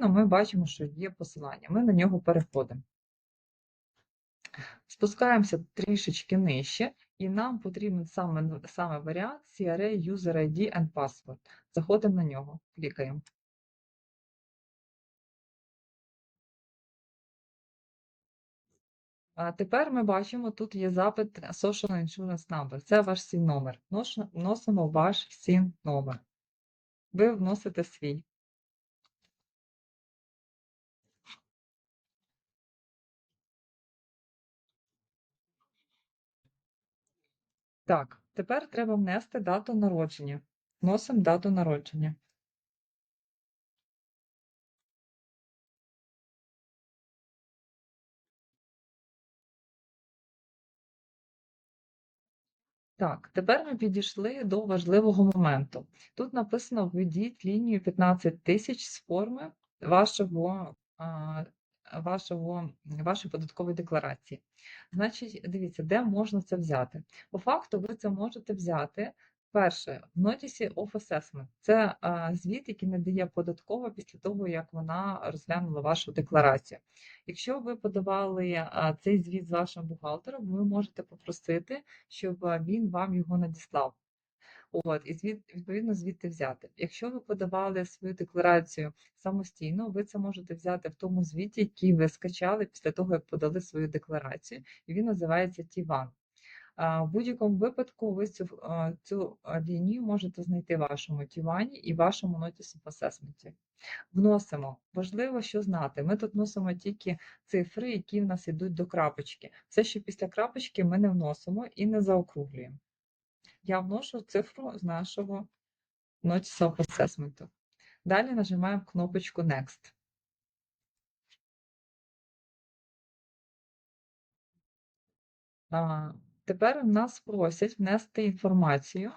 самостійно, ми бачимо, що є посилання. Ми на нього переходимо. Спускаємося трішечки нижче, і нам потрібен саме, саме варіант CRA User ID and Password. Заходимо на нього, клікаємо. А тепер ми бачимо, тут є запит Social Insurance Number. Це ваш сін номер. Вносимо ваш сін номер. Ви вносите свій. Так, тепер треба внести дату народження. Вносимо дату народження. Так, тепер ми підійшли до важливого моменту. Тут написано: введіть лінію 15 тисяч з форми вашого, вашого, вашої податкової декларації. Значить, дивіться, де можна це взяти. По факту, ви це можете взяти Перше, в Notice of Assessment – це а, звіт, який надає податкова після того, як вона розглянула вашу декларацію. Якщо ви подавали а, цей звіт з вашим бухгалтером, ви можете попросити, щоб він вам його надіслав. От, і звід, відповідно звідти взяти. Якщо ви подавали свою декларацію самостійно, ви це можете взяти в тому звіті, який ви скачали після того, як подали свою декларацію, і він називається T1. В будь-якому випадку ви цю цю лінію можете знайти в вашому тівані і вашому Notice of Assessment. Вносимо. Важливо, що знати. Ми тут вносимо тільки цифри, які в нас йдуть до крапочки. Все, що після крапочки, ми не вносимо і не заокруглюємо. Я вношу цифру з нашого Notice of Assessment. Далі нажимаємо кнопочку Next. Тепер нас просять внести інформацію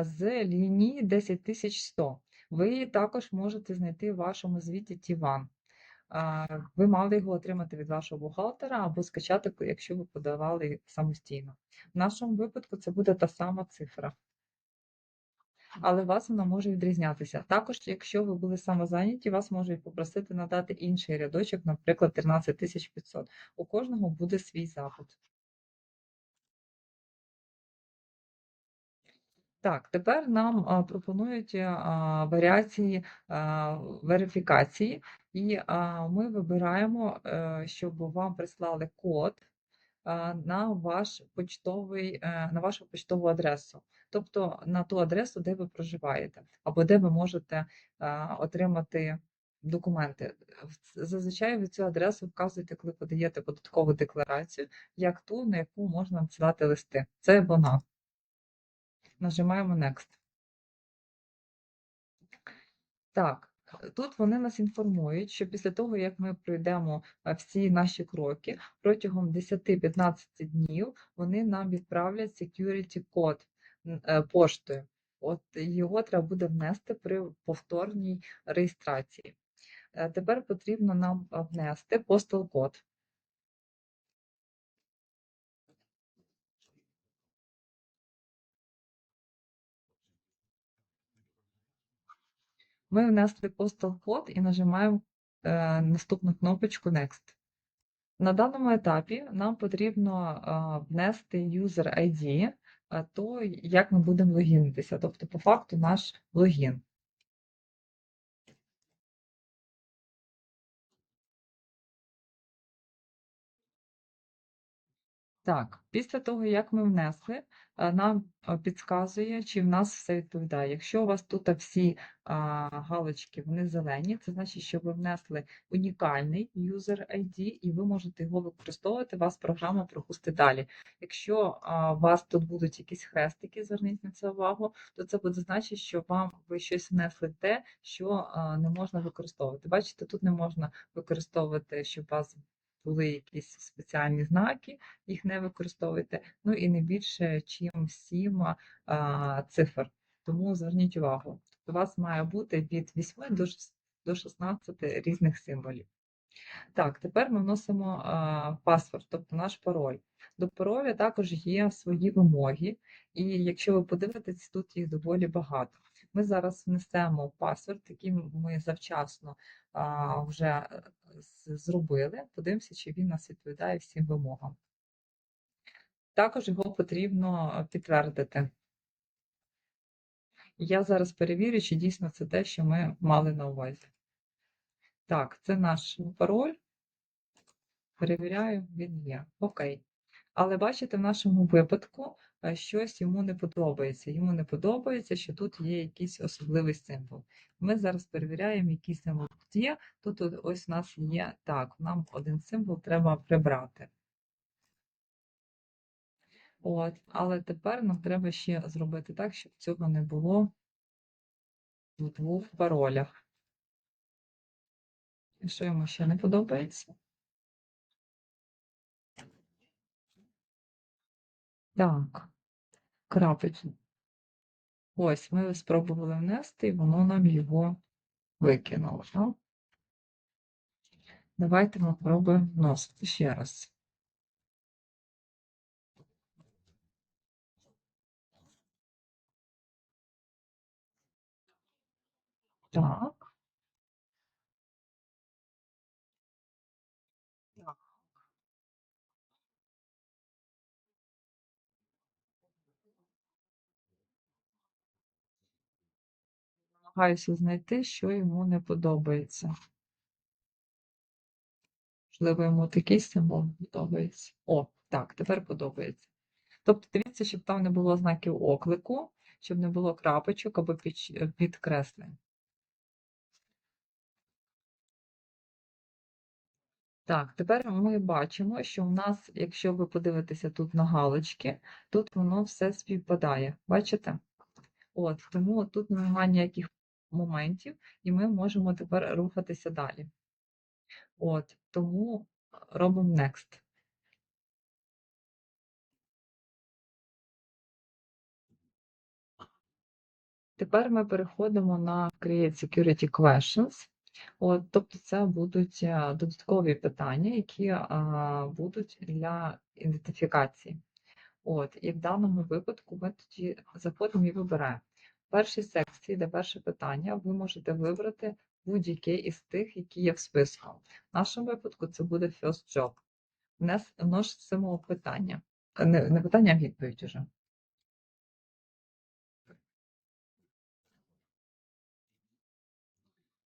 з лінії 10100. Ви також можете знайти в вашому звіті Тіван. Ви мали його отримати від вашого бухгалтера або скачати, якщо ви подавали самостійно. В нашому випадку це буде та сама цифра. Але у вас вона може відрізнятися. Також, якщо ви були самозайняті, вас можуть попросити надати інший рядочок, наприклад, 13500. У кожного буде свій запит. Так, тепер нам пропонують варіації верифікації, і ми вибираємо, е, щоб вам прислали код на ваш почтовий, е, на вашу почтову адресу, тобто на ту адресу, де ви проживаєте, або де ви можете отримати документи. Зазвичай ви цю адресу вказуєте, коли подаєте податкову декларацію, як ту, на яку можна надсилати листи. Це вона нажимаємо Next. Так, тут вони нас інформують, що після того, як ми пройдемо всі наші кроки, протягом 10-15 днів вони нам відправлять security код е, поштою. От його треба буде внести при повторній реєстрації. Е, тепер потрібно нам внести postal Ми внесли postal код і нажимаємо е, наступну кнопочку Next. На даному етапі нам потрібно е, внести user ID, то як ми будемо логінитися, тобто, по факту, наш логін. Так, після того, як ми внесли, е, нам е, підказує, чи в нас все відповідає. Якщо у вас тут всі галочки вони зелені, це значить, що ви внесли унікальний user ID, і ви можете його використовувати, вас програма пропустить далі. Якщо у вас тут будуть якісь хрестики, зверніть на це увагу, то це буде значити, що вам ви щось внесли те, що не можна використовувати. Бачите, тут не можна використовувати, щоб вас були якісь спеціальні знаки, їх не використовуйте. Ну і не більше, чим 7 а, цифр. Тому зверніть увагу, у вас має бути від 8 до 16 різних символів. Так, тепер ми вносимо а, паспорт, тобто наш пароль. До пароля також є свої вимоги, і якщо ви подивитесь, тут їх доволі багато. Ми зараз внесемо паспорт, який ми завчасно а, вже зробили. Подивимося, чи він нас відповідає всім вимогам. Також його потрібно підтвердити. Я зараз перевірю, чи дійсно це те, що ми мали на увазі. Так, це наш пароль. Перевіряю, він є. Окей. Але бачите, в нашому випадку щось йому не подобається. Йому не подобається, що тут є якийсь особливий символ. Ми зараз перевіряємо, який символ тут є. Тут ось у нас є так, нам один символ треба прибрати. От, але тепер нам треба ще зробити так, щоб цього не було в двох паролях. Що йому ще не подобається? Так, крапочку. Ось, ми спробували внести, і воно нам його викинуло. так? Давайте ми пробуємо вносити ще раз. Так. Намагаюся знайти, що йому не подобається. Можливо, йому такий символ подобається. О, так, тепер подобається. Тобто, дивіться, щоб там не було знаків оклику, щоб не було крапочок або під- підкреслень. Так, тепер ми бачимо, що в нас, якщо ви подивитеся тут на галочки, тут воно все співпадає. Бачите? От, тому тут немає ніяких моментів, і ми можемо тепер рухатися далі. От, тому робимо next. Тепер ми переходимо на Create Security Questions. От, тобто це будуть е, додаткові питання, які а, будуть для ідентифікації. От, і в даному випадку ми тоді заходимо і вибираємо. Першій секції, де перше питання, ви можете вибрати будь-яке із тих, які є в списку. В нашому випадку це буде First Job. Вносимо питання. Е, Не, не питання, а відповідь уже.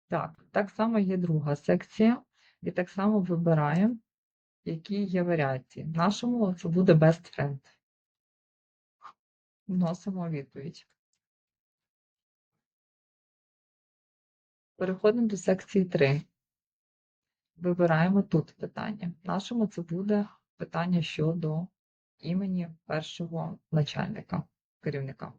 Так, так само є друга секція, і так само вибираємо, які є варіації. В нашому це буде best friend. Вносимо відповідь. Переходимо до секції 3. Вибираємо тут питання. В нашому це буде питання щодо імені першого начальника, керівника.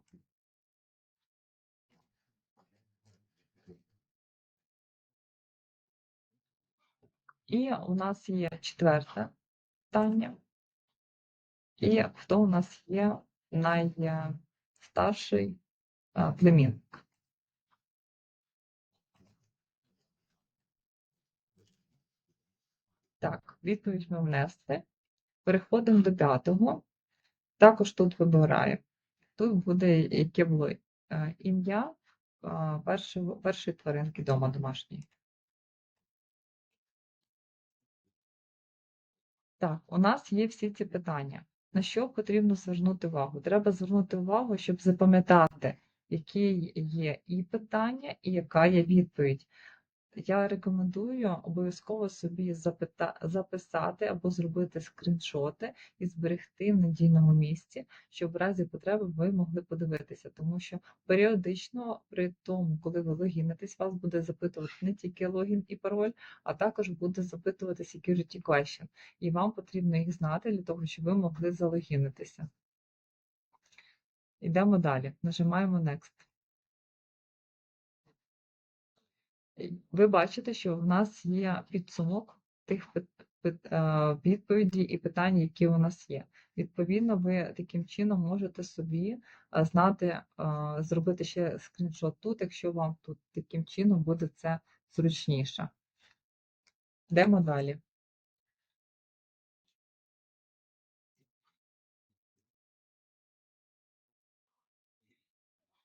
І у нас є четверте питання. І хто у нас є найстарший племінник? Так, відповідь ми внесли. Переходимо до п'ятого. Також тут вибираємо. Тут буде, яке було е, ім'я а, першого, першої тваринки дома домашньої. Так, у нас є всі ці питання. На що потрібно звернути увагу? Треба звернути увагу, щоб запам'ятати, які є і питання, і яка є відповідь. Я рекомендую обов'язково собі запита... записати або зробити скріншоти і зберегти в надійному місці, щоб в разі потреби ви могли подивитися, тому що періодично при тому, коли ви логінитесь, вас буде запитувати не тільки логін і пароль, а також буде запитувати security question. І вам потрібно їх знати для того, щоб ви могли залогінитися. Йдемо далі. Нажимаємо Next. Ви бачите, що в нас є підсумок тих е, відповідей і питань, які у нас є. Відповідно, ви таким чином можете собі е, знати, е, зробити ще скріншот тут, якщо вам тут таким чином буде це зручніше. Йдемо далі.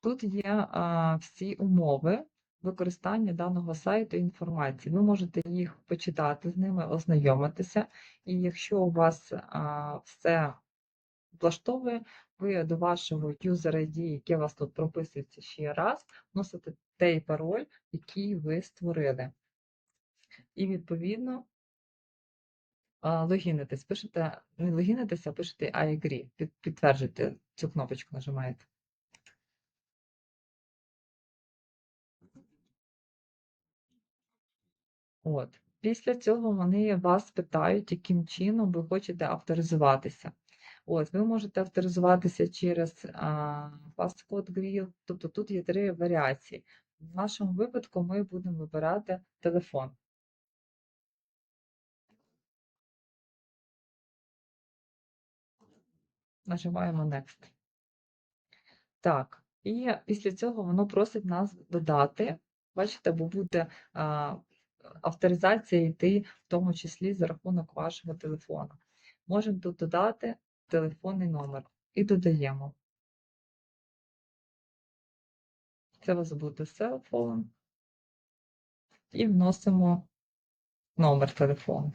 Тут є а, всі умови використання даного сайту інформації. Ви можете їх почитати з ними, ознайомитися, і якщо у вас а, все влаштовує, ви до вашого user ID, яке у вас тут прописується ще раз, вносите той пароль, який ви створили. І відповідно а, логінитесь, пишете, не логінитесь, а пишете I agree, підтверджуйте цю кнопочку нажимаєте. От. Після цього вони вас питають, яким чином ви хочете авторизуватися. Ось, ви можете авторизуватися через Passport Grill, тобто тут є три варіації. В нашому випадку ми будемо вибирати телефон. Нажимаємо Next. Так, і після цього воно просить нас додати. Бачите, бо буде авторизація йти в тому числі за рахунок вашого телефону. Можемо тут додати телефонний номер і додаємо. Це у вас буде селфон. І вносимо номер телефону.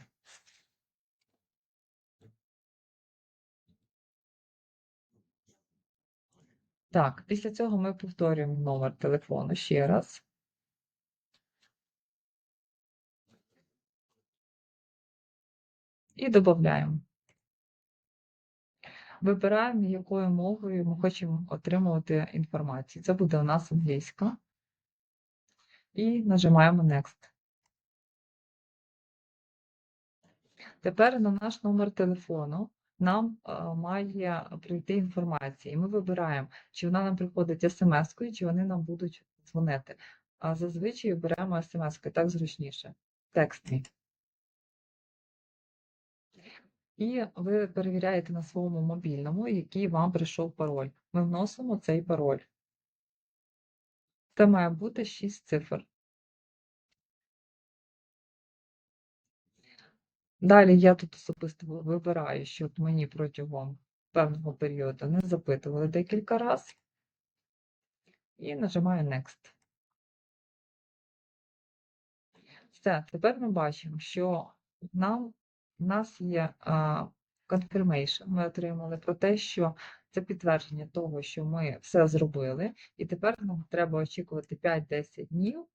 Так, після цього ми повторюємо номер телефону ще раз. І додаємо. Вибираємо, якою мовою ми хочемо отримувати інформацію. Це буде у нас англійська. І нажимаємо Next. Тепер на наш номер телефону нам а, має прийти інформація. І ми вибираємо, чи вона нам приходить смс-кою, чи вони нам будуть дзвонити. А зазвичай беремо смс-кою, так зручніше. Текстний. І ви перевіряєте на своєму мобільному, який вам прийшов пароль. Ми вносимо цей пароль. Це має бути 6 цифр. Далі я тут особисто вибираю, щоб мені протягом певного періоду не запитували декілька разів. І нажимаю Next. Все, тепер ми бачимо, що нам, в нас є confirmation, ми отримали про те, що це підтвердження того, що ми все зробили, і тепер нам треба очікувати 5-10 днів,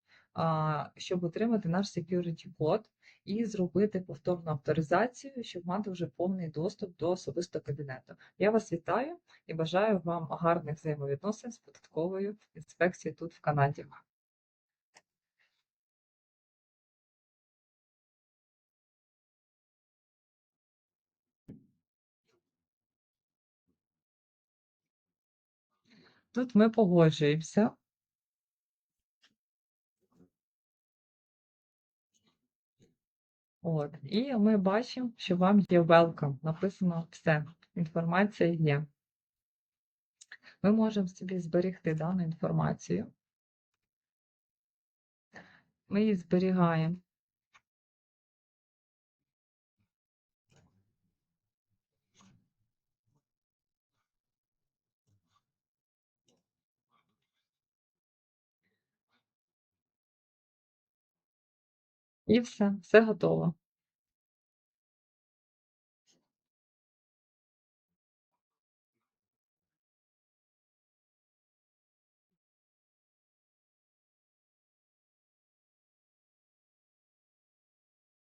щоб отримати наш security код і зробити повторну авторизацію, щоб мати вже повний доступ до особистого кабінету. Я вас вітаю і бажаю вам гарних взаємовідносин з податковою інспекцією тут в Канаді. Тут ми погоджуємося. От, і ми бачимо, що вам є welcome. Написано все. Інформація є. Ми можемо собі зберегти дану інформацію. Ми її зберігаємо. І все, все готово.